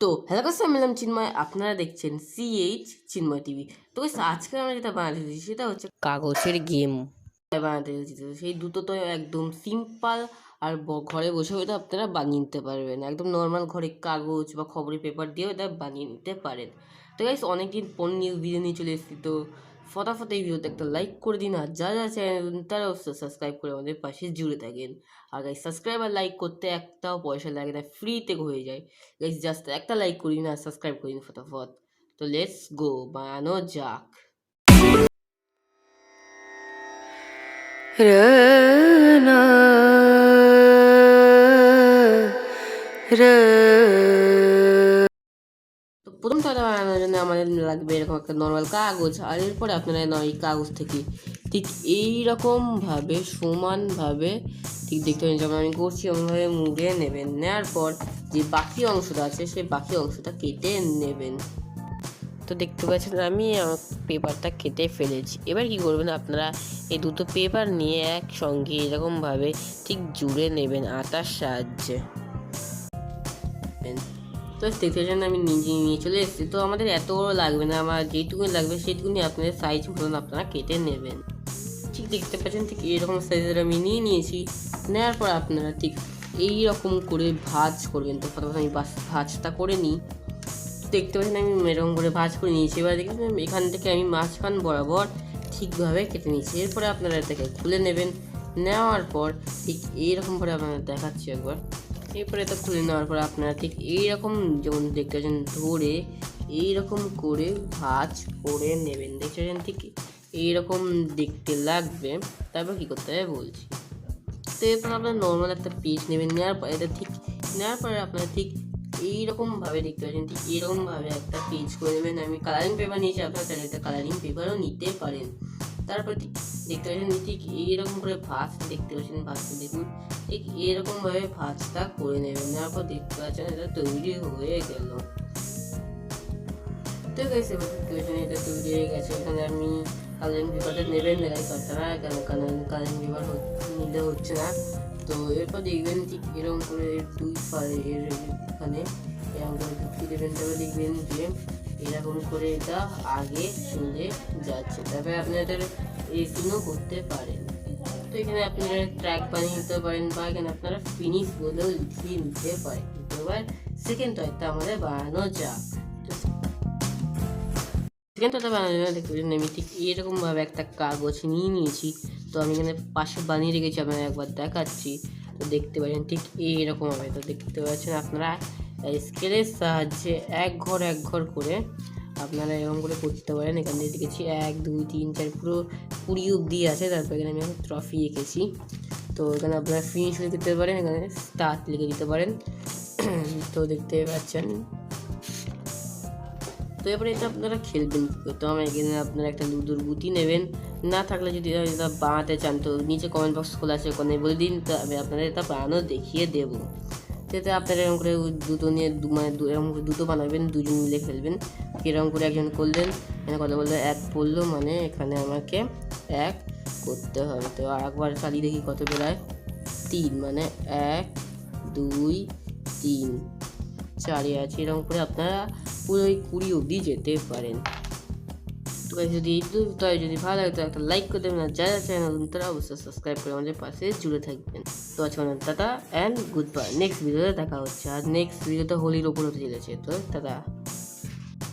তো হ্যালো কাছে আমি নাম চিন্ময় আপনারা দেখছেন সিএইচ চিন্ময় টিভি। তো আজকে আমরা যেটা বানাতে চাইছি সেটা হচ্ছে কাগজের গেম। বানাতে চাইছি তো সেই দুটো তো একদম সিম্পল আর ঘরে বসে হয়তো আপনারা বানিয়ে নিতে পারবেন। একদম নর্মাল ঘরে কাগজ বা খবরের পেপার দিয়ে এটা বানিয়ে নিতে পারেন। তো গাইস অনেকদিন পর নিউজ ভিডিও নিয়ে চলে এসেছি। তো ফটাফট এই ভিডিওতে একটা লাইক করে দিন আর যা যা চ্যানেল তারা অবশ্যই সাবস্ক্রাইব করে আমাদের পাশে জুড়ে থাকেন আর গাইস সাবস্ক্রাইব আর লাইক করতে একটাও পয়সা লাগে না ফ্রিতে হয়ে যায় গাইস জাস্ট একটা লাইক করি না সাবস্ক্রাইব করি না ফটাফট তো লেটস গো বানানো যাক তো প্রথম টাকা বানানোর জন্য আমাদের লাগবে এরকম একটা নর্মাল কাগজ, আর এরপরে আপনারা এই কাগজ থেকে ঠিক এই রকমভাবে সমানভাবে ঠিক দেখতে পাবেন যেমন আমি করছি ওমভাবে মুড়ে নেবেন নেওয়ার পর যে বাকি অংশটা আছে, সেই বাকি অংশটা কেটে নেবেন। তো দেখতে পাচ্ছেন আমি আমার পেপারটা কেটে ফেলেছি। এবার কি করবেন আপনারা, এই দুটো পেপার নিয়ে একসঙ্গে এরকমভাবে ঠিক জুড়ে নেবেন আটার সাহায্যে। তো দেখতে পাচ্ছেন আমি নিজে নিয়ে চলে এসেছি। তো আমাদের এত বড় লাগবে না, আমার যেটুকুনি লাগবে সেইটুকুনি আপনাদের সাইজ মতন আপনারা কেটে নেবেন। ঠিক দেখতে পাচ্ছেন, ঠিক এরকম সাইজের আমি নিয়ে নিয়েছি। নেওয়ার পর আপনারা ঠিক এই রকম করে ভাজ করবেন। তো প্রথমে আমি ভাঁজটা করে নিই। দেখতে পাচ্ছেন, আমি এরকম করে ভাজ করে নিয়েছি। এবার দেখেছেন এখান থেকে আমি মাঝখান বরাবর ঠিকভাবে কেটে নিয়েছি। এরপরে আপনারা এটাকে খুলে নেবেন। নেওয়ার পর ঠিক এইরকমভাবে আপনারা দেখাচ্ছি একবার। এরপরে এটা খুলে নেওয়ার পর আপনারা ঠিক এইরকম যেমন দেখতে পাচ্ছেন, ধরে এইরকম করে ভাঁজ করে নেবেন। দেখতে পাচ্ছেন ঠিক এইরকম দেখতে লাগবে। তারপর কী করতে হবে বলছি। তো এরপর আপনারা নর্মাল একটা পেজ নেবেন। নেওয়ার পর এটা ঠিক নেওয়ার পরে আপনারা ঠিক এইরকমভাবে দেখতে পাচ্ছেন ঠিক এইরকমভাবে একটা পেজ করে নেবেন। আমি কালারিং পেপার নিয়েছি, আপনারা চাইলে একটা কালারিং পেপারও নিতে পারেন। তারপর ঠিক দেখতে পাচ্ছেন, ঠিক এইরকম করে ভাঁজ দেখতে পাচ্ছেন ভাঁজটা, দেখুন। ঠিক এরকমভাবে ভাঁজটা করে নেবেন, নেওয়ার দেখতে পাচ্ছেন এটা তৈরি হয়ে গেল। দেখতে পাচ্ছেন এটা তৈরি হয়ে গেছে। এখানে আমি কালারিং পেপারটা নেবেন দেখাই পারতাম কেন কারণ কালারিং পেপার নিলে হচ্ছে না। তো এরপর দেখবেন ঠিক এরকম করে দুই এর এখানে এরকম করে ঢুকিয়ে দেবেন। তারপর দেখবেন যে এরকম করে এটা আগে চলে যাচ্ছে। তারপরে আপনাদের এসিনও করতে পারেন। তো এখানে আপনারা ট্র্যাক বানিয়ে নিতে পারেন বা এখানে আপনারা ফিনিশ বলেও লিখিয়ে নিতে পারেন। এবার সেকেন্ড টয়টা আমাদের বানানো যাক। সেকেন্ড টয়টা বানানোর জন্য দেখতে আমি ঠিক এরকমভাবে একটা কাগজ নিয়ে নিয়েছি। তো আমি এখানে পাশে বানিয়ে রেখেছি আপনারা একবার দেখাচ্ছি। তো দেখতে পাচ্ছেন, ঠিক এইরকমভাবে তো দেখতে পাচ্ছেন, আপনারা স্কেলের সাহায্যে এক ঘর এক ঘর করে আপনারা এরকম করে করতে পারেন। এখান এখানে দেখেছি এক, দুই, তিন, চার, পুরো কুড়ি অব্দি আছে। তারপর এখানে আমি ট্রফি এঁকেছি। তো এখানে আপনারা ফিনিশ লিখে দিতে পারেন, এখানে স্টার্ট লিখে দিতে পারেন। তো দেখতে পাচ্ছেন। তো এবারে এটা আপনারা খেলবেন তো আমার এখানে আপনারা একটা লুডোর গুটি নেবেন। না থাকলে যদি এটা বানাতে চান, তো নিচে কমেন্ট বক্স খোলা আছে, ওখানে বলে দিন তো আমি আপনাদের এটা বানানো দেখিয়ে দেবো। সেটা আপনারা এরকম করে দুটো নিয়ে মানে এরকম করে দুটো বানাবেন, দুজন মিলে খেলবেন এরকম করে একজন করলেন, এখানে কথা বললে, এক পড়ল মানে এখানে আমাকে এক করতে হবে। তো একবার চালিয়ে দেখি কত বেড়ায় তিন মানে এক, দুই, তিন, চারে আছে। এরকম করে আপনারা পুরো ওই কুড়ি অবধি যেতে পারেন। তো যদি তাই যদি ভালো লাগে, তো একটা লাইক করে দেবেন। আর যারা চ্যানেল তারা অবশ্যই সাবস্ক্রাইব করে আমাদের পাশে জুড়ে থাকবেন। তো আজকে অনেক টাটা অ্যান্ড গুড বাই নেক্সট ভিডিওতে দেখা হচ্ছে। আর নেক্সট ভিডিওতে হোলির ওপর হতে চলেছে। তো টাটা।